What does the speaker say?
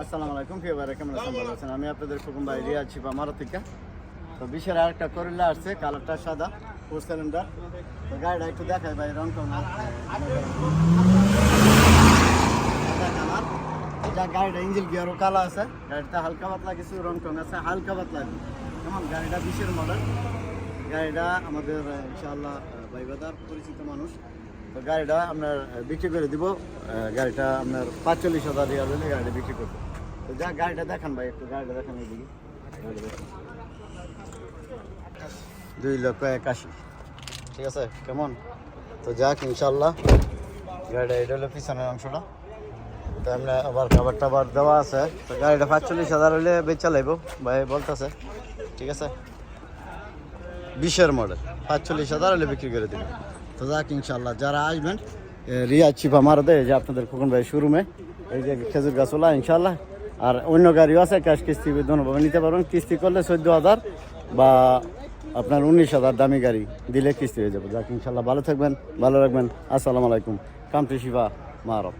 আসসালামু আলাইকুম, প্রিয় কেমন আছেন? ভালো আছেন? আমি আপনাদের খুকুম ভাই রিয়াজ শিবা মারতিকা তো বিশের আরেকটা করলে আসছে, কালারটা সাদা ফোর সিলিন্ডার তো গাড়িটা একটু দেখাই ভাই, রং টং এটা গাড়িটা ইঞ্জিল গিয়ারও কালা আছে, গাড়িটা হালকা পাতলা কিছু, রং টং আছে, হালকা পাতলা। কেমন? গাড়িটা বিশের মডেল গাড়িটা আমাদের ইনশাআল্লাহ ভাইবাদার পরিচিত মানুষ। তো গাড়িটা আপনার বিক্রি করে দিব। গাড়িটা আপনার পাঁচচল্লিশ হাজার রিয়াল হলে গাড়িটা বিক্রি করব। তো যা, গাড়িটা দেখান ভাই একটু, গাড়িটা দেখান গাড়িটা দুই লক্ষ একাশি। ঠিক আছে? কেমন? তো যাক, ইনশাল্লাহ। গাড়িটা এটা হলো পিছনের অংশটা। তো এমনি আবার খাবার টাবার দেওয়া আছে। তো গাড়িটা পাঁচচল্লিশ হাজার হলে বেচা লাগবো ভাই বলতেছে। ঠিক আছে? বিশের মডেল পাঁচচল্লিশ হাজার হলে বিক্রি করে দেবেন তো যাক ইনশাল্লাহ যারা আসবেন রিয়া চিফ চিপা মারা দেয় যে আপনাদের খোকন ভাই শোরুমে, এই যে খেজুর গাছওয়ালা ইনশাল্লাহ আর অন্য গাড়িও আছে, ক্যাশ কিস্তি দোনোভাবে নিতে পারবেন। কিস্তি করলে চোদ্দ হাজার বা আপনার উনিশ হাজার দামি গাড়ি দিলে কিস্তি হয়ে যাবে। যাক ইনশাল্লাহ ভালো থাকবেন, ভালো রাখবেন। আসসালামু আলাইকুম। কামটি শিবা মারব।